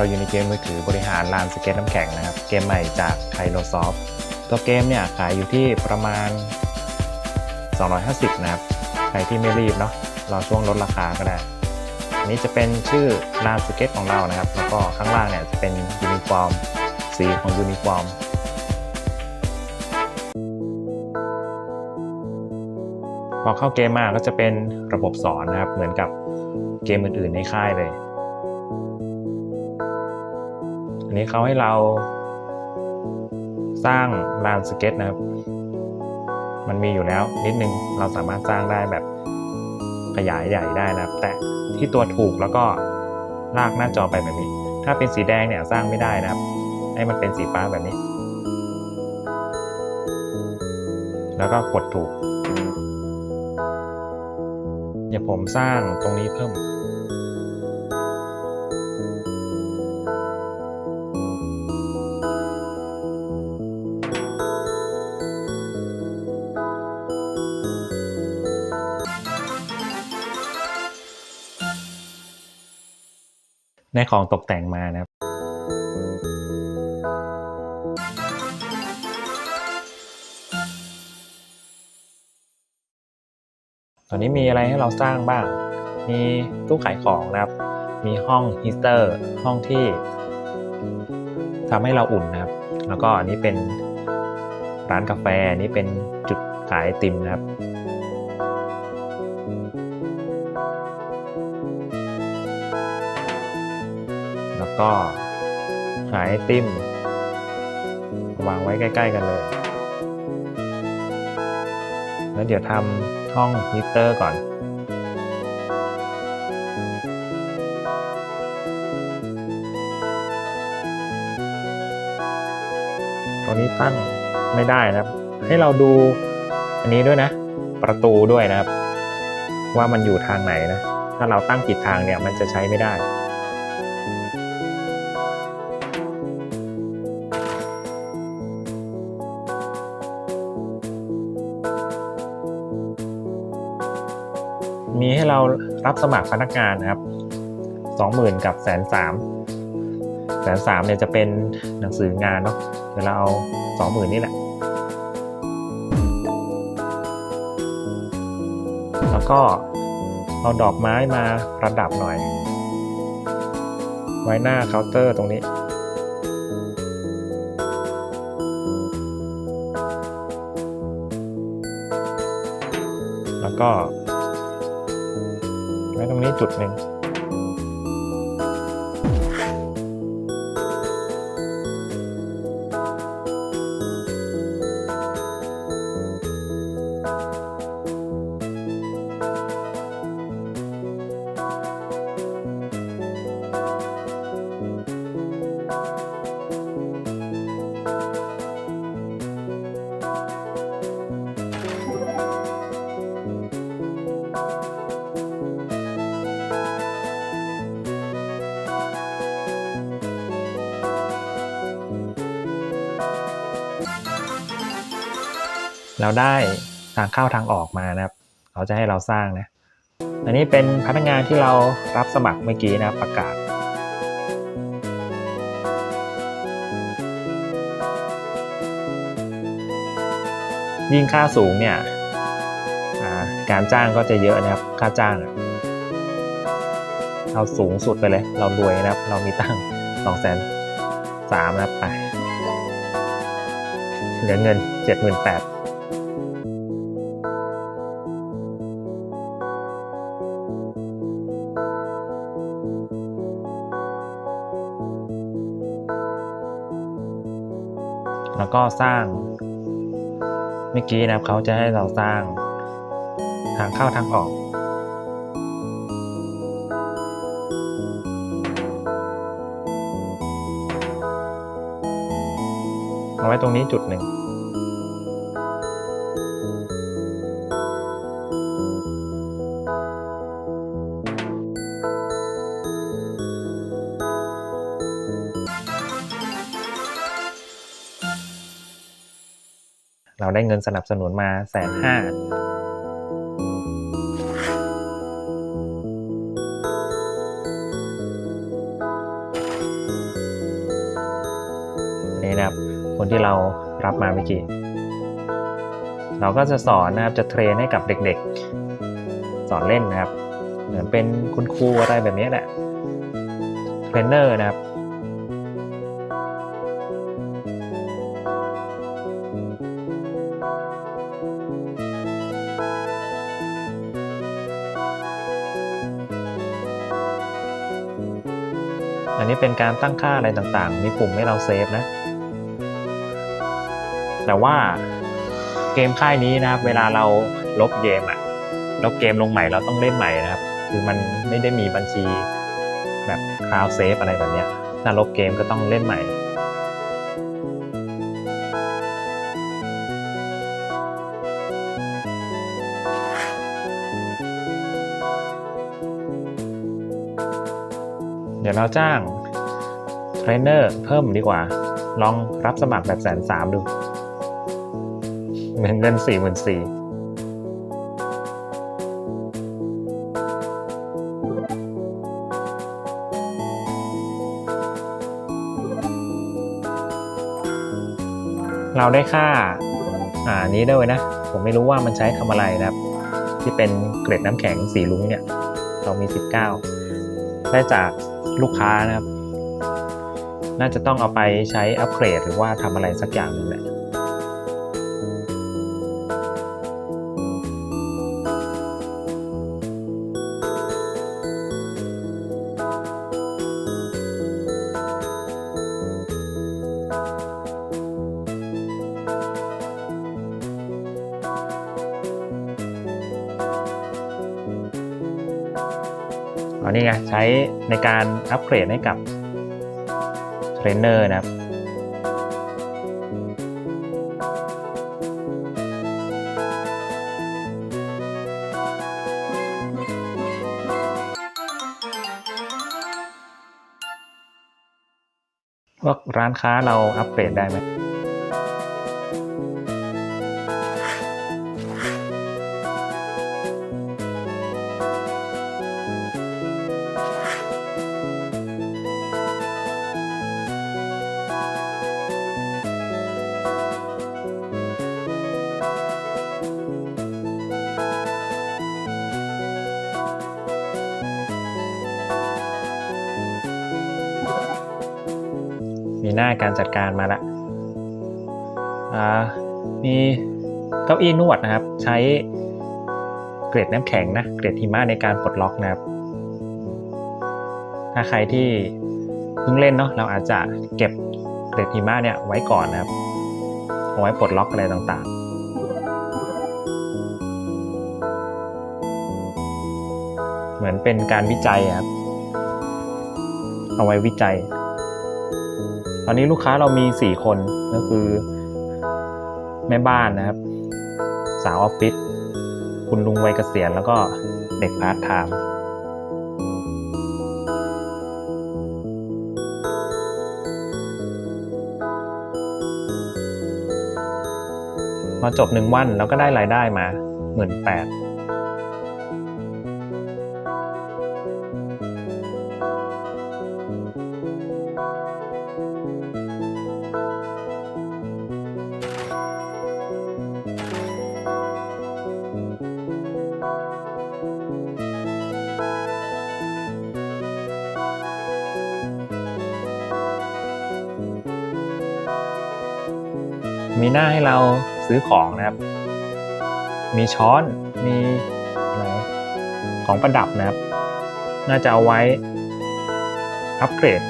เราอยู่ในเกมมือถือบริหารลานสเก็ตน้ำแข็งนะครับ เกมใหม่จาก k i n o s o f t ตัวเกมเนี่ยขายอยู่ที่ประมาณ 250 นะครับ ใครที่ไม่รีบเนาะรอช่วงลดราคาก็ได้ อันนี้จะเป็นชื่อลานสเก็ตของเรานะครับ แล้วก็ข้างล่างเนี่ยจะเป็นยูนิฟอร์ม สีของยูนิฟอร์มพอเข้าเกมมาก็จะเป็นระบบสอนนะครับ เหมือนกับเกมอื่นๆในค่ายเลย อันนี้เขาให้เราสร้างลานสเก็ตนะครับ มันมีอยู่แล้วนิดนึง เราสามารถสร้างได้แบบขยายใหญ่ได้นะครับ แต่ที่ตัวถูกแล้วก็ลากหน้าจอไปแบบนี้ ถ้าเป็นสีแดงเนี่ยสร้างไม่ได้นะครับ ให้มันเป็นสีฟ้าแบบนี้ แล้วก็กดถูก เดี๋ยวผมสร้างตรงนี้เพิ่ม ในของตกแต่งมานะครับตอนนี้มีอะไรให้เราสร้างบ้าง มีตู้ขายของนะครับ มีห้องฮีเตอร์ ห้องที่ทำให้เราอุ่นนะครับ แล้วก็อันนี้เป็นร้านกาแฟ อันนี้เป็นจุดขายติมนะครับ ก็ขายไอติมวางไว้ใกล้ ๆ กันเลย แล้วเดี๋ยวทำห้องฮีเตอร์ก่อน ตัวนี้ตั้งไม่ได้นะครับ ให้เราดูอันนี้ด้วยนะ ประตูด้วยนะครับ ว่ามันอยู่ทางไหนนะ ถ้าเราตั้งผิดทางเนี่ยมันจะใช้ไม่ได้ เรารับสมัครพนักงานนะครับสองหมื่นกับแสนสามแสนสามเนี่ยจะเป็นหนังสืองานเนาะเดี๋ยวเราเอาสองหมื่นนี่แหละ แล้วก็เอาดอกไม้มาประดับหน่อย ไว้หน้าเคาน์เตอร์ตรงนี้แล้วก็ รงนี้จุดหนึ่ง เราได้ทางเข้าทางออกมานะครับ เขาจะให้เราสร้างนะ อันนี้เป็นพนักงานที่เรารับสมัครเมื่อกี้นะประกาศ ยิ่งค่าสูงเนี่ยการจ้างก็จะเยอะนะครับ ค่าจ้างเอาสูงสุดไปเลย เรารวยนะครับ เรามีตั้งสองแสนสามนะครับไปเหลือเงินเจ็ดหมื่นแปด แล้วก็สร้าง เมื่อกี้นะครับเขาจะให้เราสร้างทางเข้าทางออก เอาไว้ตรงนี้จุดหนึ่ง ได้เงินสนับสนุนมาแสนห้านี่นะครับ คนที่เรารับมาเมื่อกี้ เราก็จะสอนนะครับ จะเทรนให้กับเด็กๆ สอนเล่นนะครับ เหมือนเป็นคุณครูอะไรแบบนี้แหละ เทรนเนอร์นะครับ อันนี้เป็นการตั้งค่าอะไรต่างๆ มีปุ่มให้เราเซฟนะ แต่ว่าเกมค่ายนี้นะครับ เวลาเราลบเกมอะลบเกมลงใหม่เราต้องเล่นใหม่นะครับ คือมันไม่ได้มีบัญชีแบบคลาวเซฟอะไรแบบเนี้ยถ้าลบเกมก็ต้องเล่นใหม่ ดี๋ยวเราจ้างเทรนเนอร์เพิ่มดีกว่า ลองรับสมัครแบบแสนสามดูเงินเงินสี่หมื่นสี่เราได้ค่าอ่านี้ด้วยนะ ผมไม่รู้ว่ามันใช้ทำอะไรนะครับ ที่เป็นเกร็ดน้ำแข็งสีลุ้งเนี่ย เรามี 19 ได้จาก ลูกค้านะครับ น่าจะต้องเอาไปใช้อัปเกรดหรือว่าทำอะไรสักอย่างนึงแหละ นนี้ไงใช้ในการอัปเกรดให้กับเทรนเนอร์นะครับว่าร้านค้าเราอัปเกรดได้ไหม มีหน้าการจัดการมาละอ่ามีเก้าอี้นวดนะครับ ใช้เกรดน้ำแข็งนะเกรดหิมะในการปลดล็อกนะครับ ถ้าใครที่เพิ่งเล่นเนาะเราอาจจะเก็บเกรดหิมะเนี่ยไว้ก่อนนะครับเอาไว้ปลดล็อกอะไรต่างๆเหมือนเป็นการวิจัยครับ เอาไว้วิจัย อนนี้ลูกค้าเรามี 4 คนก็คือ แม่บ้านนะครับ สาวออฟฟิศคุณลุงวัยเกษียณแล้วก็เด็กพาร์ทไทม์พอจบหนึ่งวันเราก็ได้รายได้มาหมื่นแปด มีหน้าให้เราซื้อของนะครับ มีช้อน มีอะไรของประดับนะครับ น่าจะเอาไว้อัปเกรด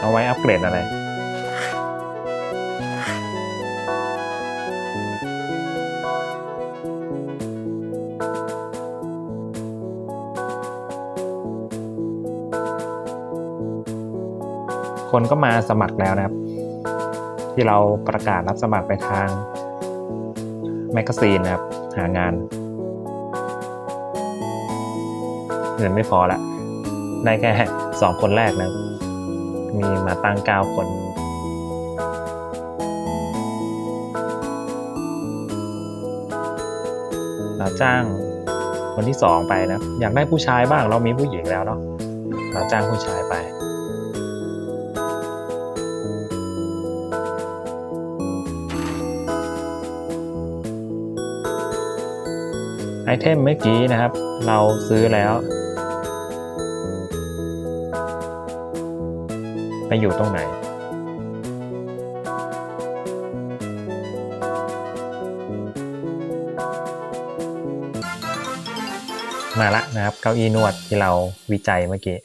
เอาไว้อัปเกรดอะไร คนก็มาสมัครแล้วนะครับ ที่เราประกาศรับสมัครไปทางแมกกาซีนนะครับ หางานเงินไม่พอละได้แค่สองคนแรกนะ มีมาตั้งเก้าคน เราจ้างคนที่สองไปนะ อยากได้ผู้ชายบ้างเรามีผู้หญิงแล้วเนาะเราจ้างผู้ชายไป เทมเมื่อกี้นะครับ เราซื้อแล้ว ไปอยู่ตรงไหน มาละนะครับ เก้าอี้นวดที่เราวิจัยเมื่อกี้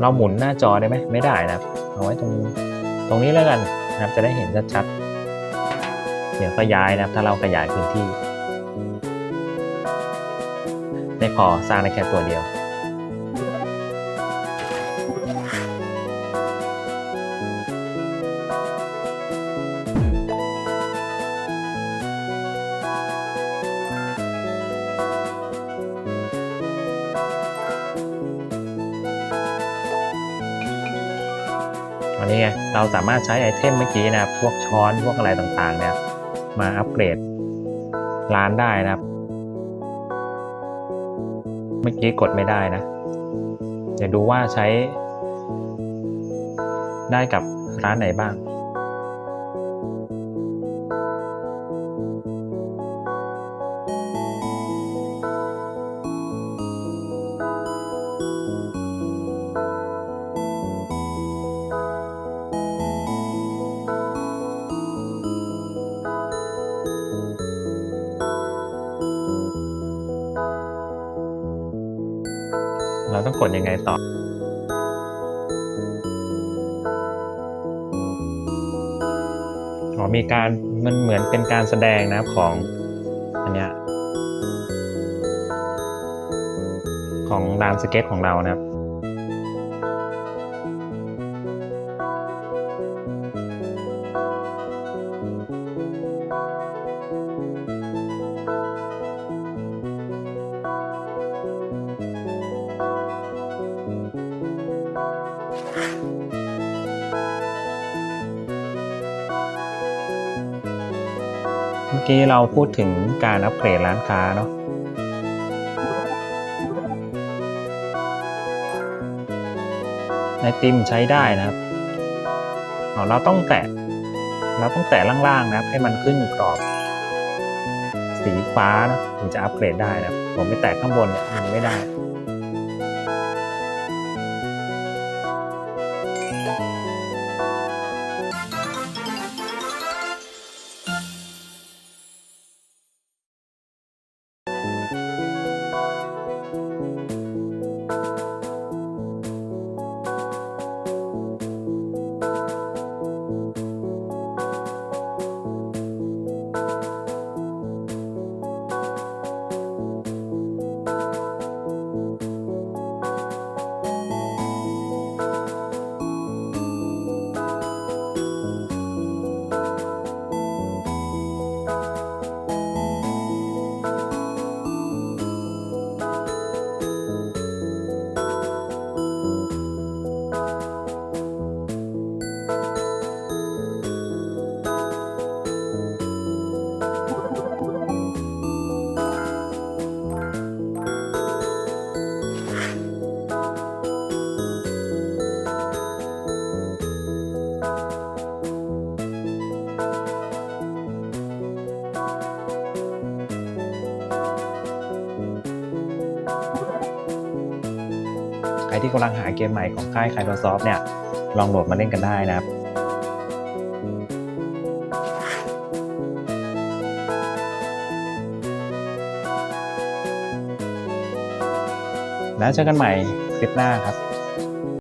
เราหมุนหน้าจอได้ไหมไม่ได้นะเอาไว้ตรงนี้ ตรงนี้แล้วกันนะครับจะได้เห็นชัดๆเดี๋ยวก็ย้ายนะครับ ถ้าเราขยายพื้นที่ ไม่พอสร้างได้แค่ตัวเดียว สามารถใช้ไอเทมเมื่อกี้นะครับ พวกช้อนพวกอะไรต่างๆ เนี่ย มาอัปเกรดร้านได้นะครับ เมื่อกี้กดไม่ได้นะ เดี๋ยวดูว่าใช้ได้กับร้านไหนบ้าง กดยังไงต่ออ๋อมีการมันเหมือนเป็นการแสดงนะของอันเนี้ยของลานสเก็ตของเรานะครับ อกี้เราพูดถึงการอัปเกรดร้านค้าเนาะไอติมใช้ได้นะครับ เราต้องแตะ เราต้องแตะล่างๆนะครับ ให้มันขึ้นกรอบ สีฟ้านะถึงจะอัปเกรดได้นะผมไปแตะข้างบนเนี่ยมันไม่ได้ ที่กำลังหาเกมใหม่ของค่าย Microsoft เนี่ย ลองโหลดมาเล่นกันได้นะครับแล้วเจอกันใหม่คลิปหน้าครับ